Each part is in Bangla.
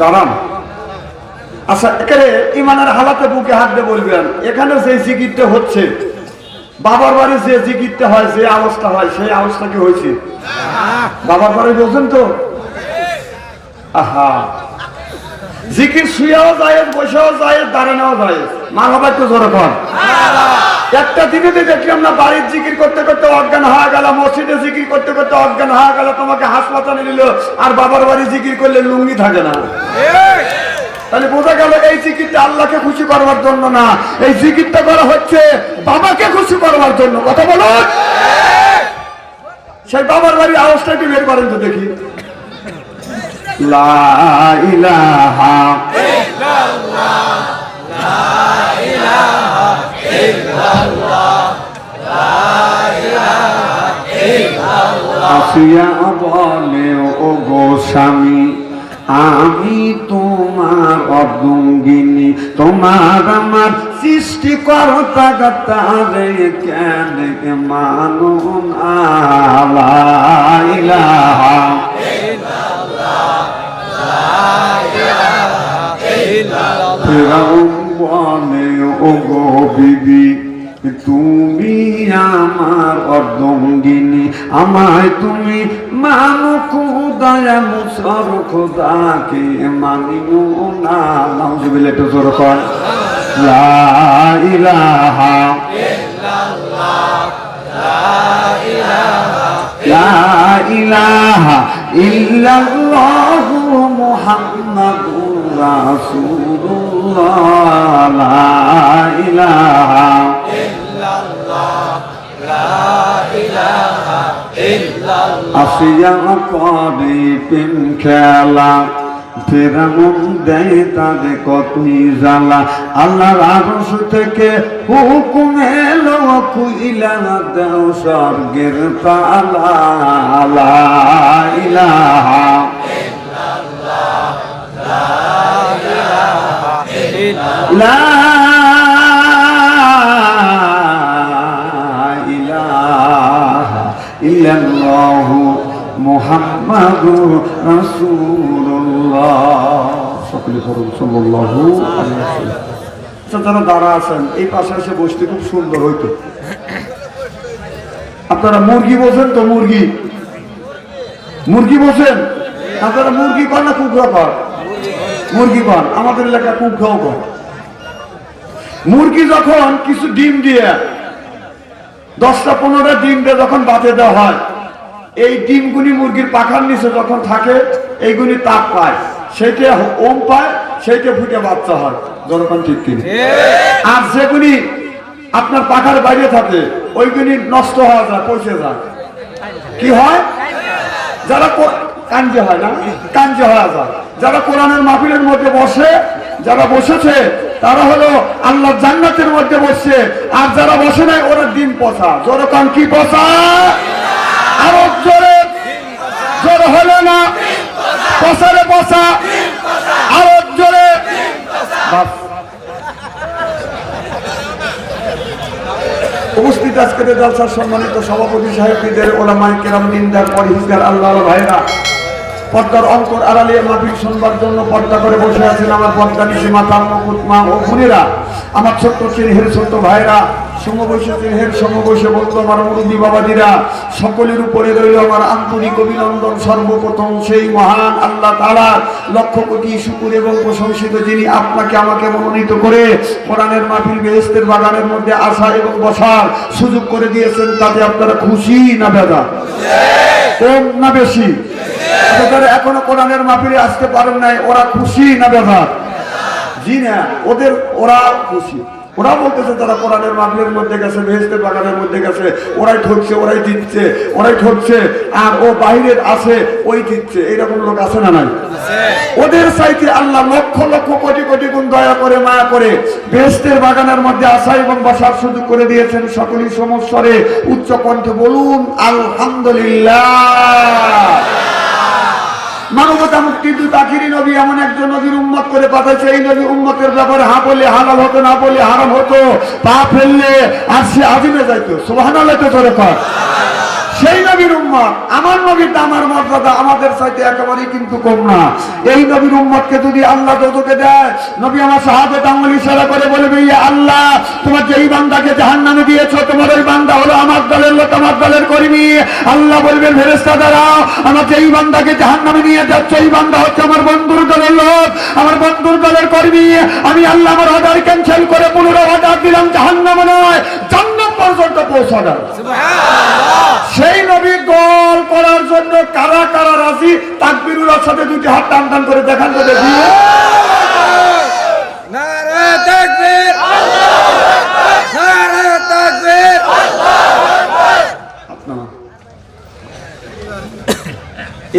দাঁড়ান। আচ্ছা এখানে ইমানের হালাতে বুকে হাত বলবেন, এখানে যে জিকিরটা হচ্ছে, বাবার বাড়ি যে জিকিরটা হয়, যে আওয়াজটা হয়, সেই আওয়াজটা কি হয়েছে? বাবার বাড়ি বলছেন তো? আহা। জিকির শুয়েও যায়, বসেও যায়, দাঁড়ানোও যায়। মা বাবা একটু জোরে কর একটা দিনেতে দেখলাম না বাড়ির জিকির করতে করতে অজ্ঞান হয়ে গেল মসজিদে জিকির করতে করতে অজ্ঞান হয়ে গেল তোমাকে হাসপাতালে নিল আর বাবার বাড়ি জিকির করলে লুঙ্গি থাকে না। তাহলে বোঝা গেল এই জিকিরটা আল্লাহকে খুশি করবার জন্য না। এই জিকিরটা করা হচ্ছে বাবাকে খুশি করবার জন্য। কথা বলো। সেই বাবার বাড়ির আওয়াজটা একটু বের করেন তো দেখি। লা আসিয়া বলে ও গো স্বামী আমি তোমার অদঙ্গিনী তোমার আমার সৃষ্টি করতা তারে কেন মানু ফেরাউন বলে ও গো বিবি তুমি আমার অর্ধঙ্গিনী। আমায় তুমি মানো খুদায়া মুসর খোদাকে মানিও না। নাউজুবিল্লাহ, একটু কর লা ইলাহা লা ইলাহা ইল্লাল্লাহু মুহাম্মাদুর রাসূলুল্লাহ। লা ইলাহা আসিয়া খেলা ফেরামন দেয় তাদের কতই জ্বালা আল্লাহর আরশ থেকে হুকুম এলো কুইলা দেও স্বর্গের তালা ইলাহা লা আচ্ছা, দাঁড়া আছেন এই পাশে এসে বসতে খুব সুন্দর হইতো। আপনারা মুরগি বোঝেন তো মুরগি? মুরগি বোঝেন? আপনারা মুরগি কর না কুকুরা কর মুরগি কর আমাদের এলাকা কুকুরাও কর মুরগি যখন কিছু ডিম দিয়ে দশটা পনেরোটা ডিম দিয়ে যখন বাঁচে দেওয়া হয় এই ডিমগুলি মুরগির পাখার নিচে যখন থাকে এইগুলি তাপ পায়। সেইটা ওম পায় সেইটা ফুটে বাচ্চা হয়। যখন ঠিক কিনা? আর যেগুলি আপনার পাখার বাইরে থাকে ওইগুলি নষ্ট হওয়া যায় পচে যায়। কি হয়? যারা কাঞ্জে হয় না? হয়ে যায়। যারা কোরআনের মাহফিলের মধ্যে বসে, যারা বসেছে, তারা হলো আল্লাহ জান্নাতের মধ্যে বসছে। আর যারা বসে নাই, ওরা জোরে কান, কি আরও জোরে জোরে হলো না? আরও জোরে। উপস্থিত আজকের জলসার সম্মানিত সভাপতি সাহেবদের ওলামাই কেরাম, দিনদার পরিহিসগার আল্লাহ ভাইরা পর্দার অন্তর আড়ালে মাহফিল শুনবার জন্য পর্দা করে বসে আছেন আমার পর্দা নিশে মাতা মা ও বোনেরা। আমার ছোট্ট চিনহের ছোট্ট ভাইরা সমবয়সী চিনহের সমবয়সে বলতো আমার মুরব্বী বাবাজিরা, সকলের উপরে রইল আমার আন্তরিক অভিনন্দন সর্বপ্রথম সেই মহান আল্লাহ তাআলা। লক্ষ কোটি শুকুর এবং প্রশংসিত যিনি আপনাকে আমাকে মনোনীত করে কোরআনের মাহফিল বেহেস্তের বাগানের মধ্যে আসা এবং বসার সুযোগ করে দিয়েছেন, তাতে আপনারা খুশি না বেদা? কম না বেশি? এখনও কোরআনের আসতে পারেন নাই, ওরা খুশি না জি না, ওদের, ওরা খুশি। ওরা বলতেছে তারা কোরআনের মধ্যে গেছে বাগানের মধ্যে গেছে, ওরাই ঠকছে, ওরাই দিচ্ছে ওরাই ঠকছে, আর ও বাইরের আছে, ওই দিচ্ছে এইরকম লোক আছে না নাই? ওদের আল্লাহ লক্ষ লক্ষ কোটি কোটি গুণ দয়া করে, মায়া করে বেহেস্তের বাগানের মধ্যে আসা এবং বসার সুযোগ করে দিয়েছেন সকলেই সমস্বরে। উচ্চ কণ্ঠে বলুন, আলহামদুলিল্লাহ। মানবতা মুক্তি আখিরি নবী এমন একজন নবীর উন্মত করে পাঠাইছে। এই নবী উন্মতের ব্যাপারে হা বললে হালাল হতো, না বললে হারাম হতো, পা ফেললে আর সে আজিমে যাইতো। সোহান তো ধরে কর সেই নবীর উম্মত। আমার নবীর আমার মর্যাদা, আমাদের চাইতে একেবারেই কিন্তু কম না। এই নবীর উম্মতকে যদি আল্লাহ দোদকে দেয়, নবী আমার সাহাবে আঙ্গুল ইশারা করে বলবে আল্লাহ, তোমার যেই বান্দাকে জাহান নামে দিয়েছ, তোমার ওই বান্দা হলো আমার দলের লোক, আমার দলের কর্মী। আল্লাহ বলবেন ফেরেস্তা দাঁড়াও, আমার যেই বান্দাকে জাহান নামে নিয়ে যাচ্ছ, এই বান্দা হচ্ছে আমার বন্ধুর দলের লোক, আমার বন্ধুর দলের কর্মী। আমি আল্লাহ আমার অর্ডার ক্যান্সেল করে পুনরায় অর্ডার দিলাম জাহান নামে নয় জান্নাত পর্যন্ত পৌঁছানো করার জন্য কারা কারা রাজি? তাকবিরুল্লাহর সাথে দুটি হাত টান টান করে দেখান তো দেখি।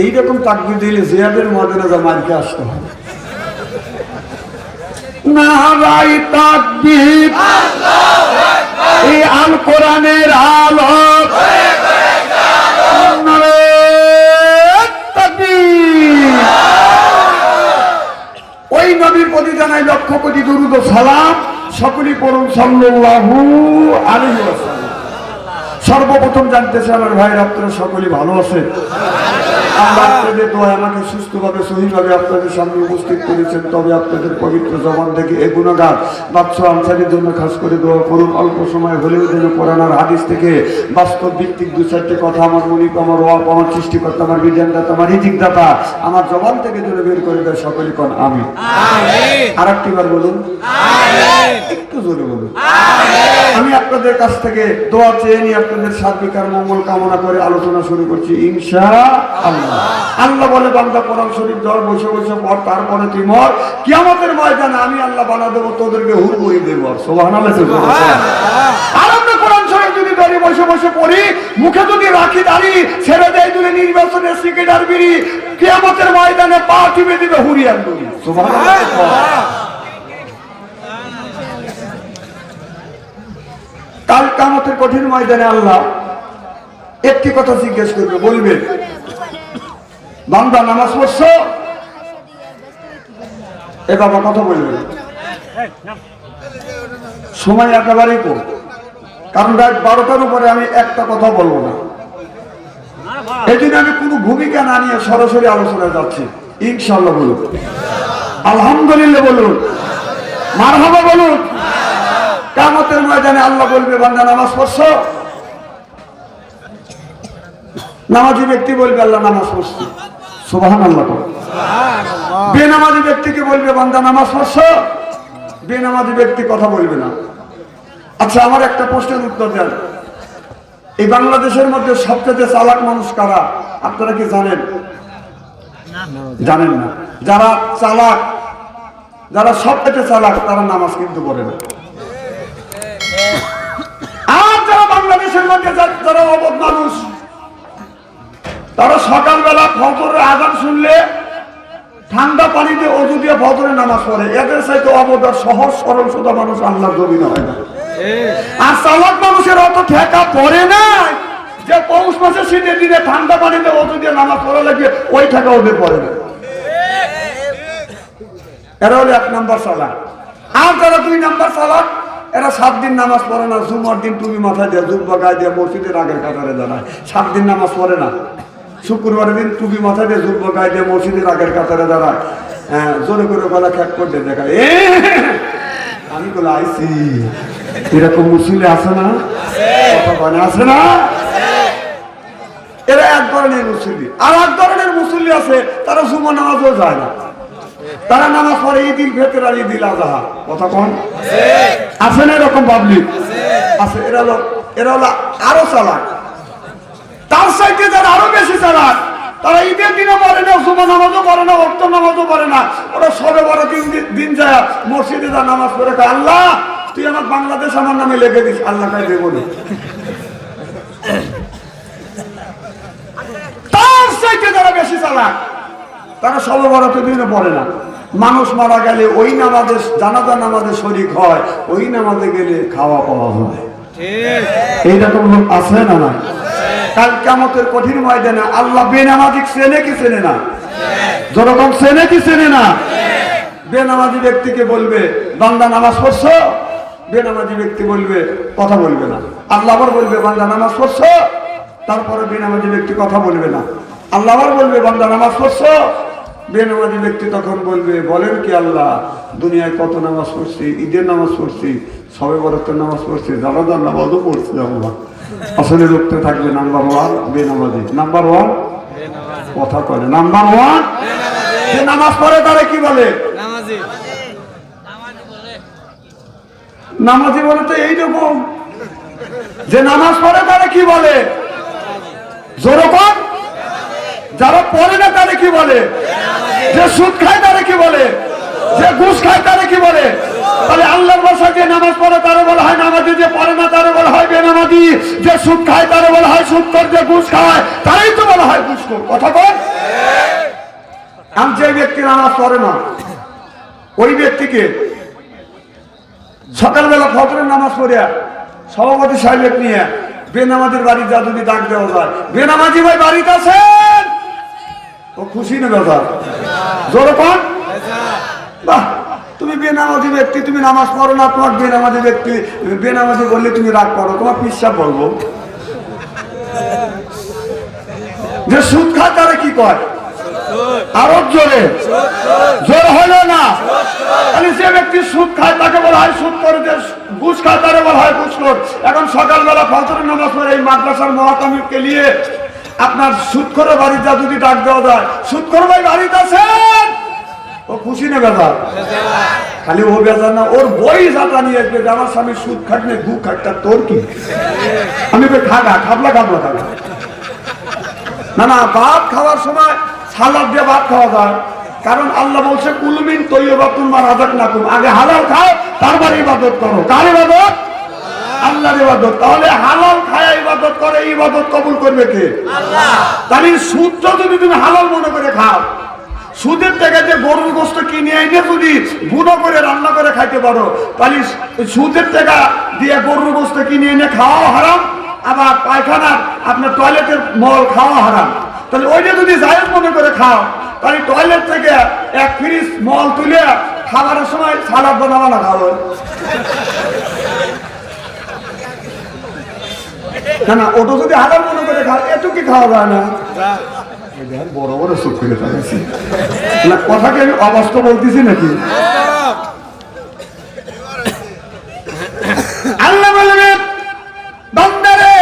এইরকম তাকবির দিলে জিয়াদের মদনে জামাইকে আসতে হবে নারাই তাকবির। এই আল কোরআনের আলোক তাকবীর। ওই নবীর প্রতি জানাই লক্ষ কোটি দুরুদ সালাম। সকলই পড়ুন সাল্লাল্লাহু আলাইহি সর্বপ্রথম জানতেছে আমার ভাইয়ের আপনারা সকলেই ভালো আছেন আল্লাহ আপনাদের দোয়া আমাকে সুস্থভাবে সহিভাবে আপনাদের সামনে উপস্থিত করেছেন। তবে আপনাদের পবিত্র জবান থেকে এ গুণগান বাচ্চা আনসারের জন্য খাস করে দোয়া করুন। অল্প সময় হলেও যেন কোরআনার হাদিস থেকে বাস্তব ভিত্তিক দু চারটে কথা আমার আমার ওয়াপ আমার সৃষ্টিকর্তা আমার বিজ্ঞানদাতা আমার রিজিকদাতা আমার জবান থেকে যেন বের করে দেয় সকলে কন আমি আর একটি বলুন। একটু জোরে বলুন। আমি আপনাদের কাছ থেকে দোয়া চেয়ে নিয়ে আপনাদের মঙ্গল কামনা করে আলোচনা শুরু করছি ইনশা আল্লাহ। আল্লাহ বলে বান্দা কোরআন শরীফ ধর বসে বসে পর তারপরে তুই মর। কিয়ামতের ময়দানে আমি আল্লাহ বানা দেবো তোদেরকে হুর বই দেবো সোহান আর আমরা কোরআন শরীফ যদি দাঁড়িয়ে বসে বসে পড়ি মুখে যদি রাখি দাঁড়ি ছেড়ে দেয় যদি নির্বাচনের বিড়ি কিয়ামতের ময়দানে পা টিপে দিবে হুরিয়ান দুই সোহান কাল কামতের কঠিন ময়দানে আল্লাহ একটি কথা জিজ্ঞেস করবে বলবে বান্দা নামাজ পড়ছ? এ বাবা, কথা বলবে। সময় একেবারেই কম। কারণ রাত বারোটার উপরে আমি একটা কথা বলব না। এই জন্য আমি কোনো ভূমিকা না নিয়ে সরাসরি আলোচনায় যাচ্ছি। ইনশাল্লাহ বলুন। আলহামদুলিল্লাহ বলুন। মারহাবা বলুন। কামতের ময়দানে আল্লাহ বলবে, বান্দা নামাজ পড়ছ? নামাজি ব্যক্তি বলবে, আল্লাহ নামাজ পড়ছি। সুবাহান। বেনামাজি ব্যক্তিকে বলবে বান্দা নামাজ পড়ছ? বেনামাজি ব্যক্তি কথা বলবে না। আচ্ছা আমার একটা প্রশ্নের উত্তর দেন। এই বাংলাদেশের মধ্যে সবচেয়ে চালাক মানুষ কারা? আপনারা কি জানেন? জানেন না। যারা চালাক যারা সব সবচেয়ে চালাক তারা নামাজ কিন্তু পড়ে না। আর যারা বাংলাদেশের মধ্যে যারা অবধ মানুষ তারা সকালবেলা ফজরের আজান শুনলে ঠান্ডা পানিতে অজু দিয়ে ফজরে নামাজ পড়ে। এদের সাথে অবধ আর সহজ, সরল, সোজা মানুষ আল্লাহ জমিন হয় না। আর চালাক মানুষের অত ঠেকা পড়ে না যে পৌষ মাসে শীতের দিনে ঠান্ডা পানিতে অজু দিয়ে নামাজ পড়া লাগে ওই ঠেকা ওদের পড়ে না। এরা হলো এক নম্বর সালাক আর যারা দুই নাম্বার সালাক এরা সাত দিন নামাজ পড়ে না, জুমার দিন তুমি মাথায় দিয়ে জুব্বা গায়ে দিয়ে মসজিদের আগের কাতারে দাঁড়ায়। সাত দিন নামাজ পড়ে না। শুক্রবারের দিন টুপি মাথা দিয়ে জুব্বা গায়ে দিয়ে মসজিদের আগের কাতারে দাঁড়ায়। হ্যাঁ জোরে করে গলা খ্যাক করতে দেখায়। এ আমি বলে আইসি এরকম মুসলিম আছে না? কথা আছে না? এরা এক ধরনের মুসল্লি। আর এক ধরনের মুসল্লি আছে তারা জুমা নামাজও যায় না। তারা নামাজ পড়ে ঈদিল ফেতর আর ঈদিল আজহা। কথা কোন। আছে। না এরকম পাবলিক আছে। এরা হলো এরা হলো আরও চালাক। তার সাইডে যারা আরও বেশি চালাক তারা ঈদের দিনে পড়ে না জুমা নামাজও পড়ে না অক্ত নামাজও পড়ে না। ওরা সবে বড় দিন দিন যায় মসজিদে যা নামাজ পড়ে আল্লাহ তুই আমার বাংলাদেশ আমার নামে লিখে দিস আল্লাহ কাই দেবো না। তার চাইতে যারা বেশি চালাক তারা সবে বরাতে দিনে পড়ে না। মানুষ মারা গেলে ওই নামাজে জানাজা নামাজে শরিক হয় ওই নামাজে গেলে খাওয়া পাওয়া হয়। এইরকম লোক আছে না না কাল কামতের কঠিন ময়দানে আল্লাহ বেনামাজিক চেনে কি চেনে না? যেরকম চেনে কি চেনে না? বেনামাজি ব্যক্তিকে বলবে, বান্দা নামাজ পড়ছো? বেনামাজি ব্যক্তি বলবে, কথা বলবে না। আল্লাহ আবার বলবে, বান্দা নামাজ পড়ছো? তারপরে বেনামাজি ব্যক্তি কথা বলবে না। আল্লাহ আবার বলবে, বান্দা নামাজ পড়ছো? বেনামাজি ব্যক্তি তখন বলবে, বলেন কি আল্লাহ, দুনিয়ায় কত নামাজ পড়ছি, ঈদের নামাজ পড়ছি, সবে বরতের নামাজ পড়ছি, জানাজার নামাজও পড়ছি, আল্লাহ। আসলে রুখতে থাকবে নাম্বার ওয়ান বেনামাজি নাম্বার ওয়ান? কথা করে নাম্বার ওয়ান? যে নামাজ পড়ে তারা কি বলে? নামাজি। বলে তো এইরকম। যে নামাজ পড়ে তারা কি বলে? জোরকম যারা পড়ে না তারা কি বলে? যে সুদ খায় তারা কি বলে? যে ঘুষ খায় তারা কি বলে? তাহলে আল্লাহর ভাষা যে নামাজ পড়ে তারা বলা হয় নামাজি যে পড়ে না তারা বলা হয় বেনামাজি যে সুদ খায় তারা বলা হয় সুদ কর, যে ঘুষ খায় তারাই তো বলা হয় ঘুষ কর। কথা বল আমি যে ব্যক্তি নামাজ পড়ে না, ওই ব্যক্তিকে সকালবেলা ফজরের নামাজ পড়িয়া সভাপতি সাহেব নিয়ে বেনামাজির বাড়ি যা যদি ডাক দেওয়া যায়। বেনামাজি ভাই বাড়িতে আছেন? ও খুশি না ব্যাপার জোর পান বেনামাজি ব্যক্তি, তুমি নামাজ পড়ো না, তোমার বেনামাজি ব্যক্তি, বেনামাজি বললে তুমি রাগ করো, তোমার পিসা বলব। যে সুদ খায় তারা কি কয়? আরও জোরে। জোর হলো না। তাহলে যে ব্যক্তি সুদ খায়, তাকে বলা হয় সুদ করে, যে ঘুষ খায়, তারে বলা হয় ঘুষ কর। এখন সকালবেলা ফজরের নামাজ পড়ে এই মাদ্রাসার মহাতামিরকে নিয়ে আপনার সুদ করে বাড়ি যা যদি ডাক দেওয়া যায়, সুদ করে বাড়িতে আছেন ও খুশি না ব্যাপার খালি ও বেজার না ওর বই যাতা নিয়ে আসবে যে আমার স্বামী সুদ খাট নেই ঘু খাটটা তোর কি? আমি তো খাগা খাবলা খাবলা খাগা। না না ভাত খাওয়ার সময় সালাদ দিয়ে ভাত খাওয়া যায়। কারণ আল্লাহ বলছে কুলমিন তৈবাতুন মা রাজাক নাকুম আগে হালাল খাও তারপর ইবাদত করো। কার ইবাদত? আল্লাহর ইবাদত। তাহলে হালাল খায় ইবাদত করে ইবাদত কবুল করবে কে? আল্লাহ। তাহলে সুদ যদি তুমি হালাল মনে করে খাও সুদের যে গরুর গোস্ত কিনে এনে যদি বুনো করে রান্না করে খাইতে পারো, তাহলে সুদের টাকা দিয়ে গরুর গোস্ত কিনে এনে খাওয়া হারাম, আবার পায়খানার আপনার টয়লেটের মল খাওয়া হারাম। তাহলে ওইটা যদি জায়েজ মনে করে খাও, তাহলে টয়লেট থেকে এক ফ্রিজ মল তুলে খাবারের সময় সালাদ বানাবো না খাব না না, ওটা যদি হাজার মনে করে খাও এটু কি খাওয়া যায় না। বড় বড় চোখ করে ফেলেছি। কথাকে আমি অবাস্তব বলতেছি নাকি? আল্লাহ বলবে, বান্দারে,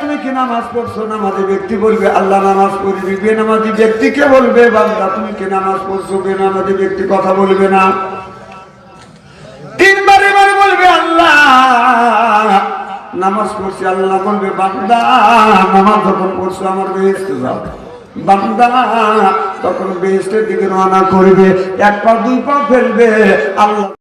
তুমি কি নামাজ পড়ছো? নামাজি ব্যক্তি বলবে, আল্লাহ নামাজ পড়বি। বেনামাজি ব্যক্তিকে বলবে, বান্দা, তুমি কি নামাজ পড়ছো? বেনামাজি ব্যক্তি কথা বলবে না। তিনবার এবার বলবে, আল্লাহ, নামাজ পড়ছি। আল্লাহ বলবে, বান্দা, নামাজ যখন পড়ছো, আমার বেহেস্তে বান্দা তখন বেহেস্টের দিকে রওনা করবে এক পা দুই পা ফেলবে আল্লাহ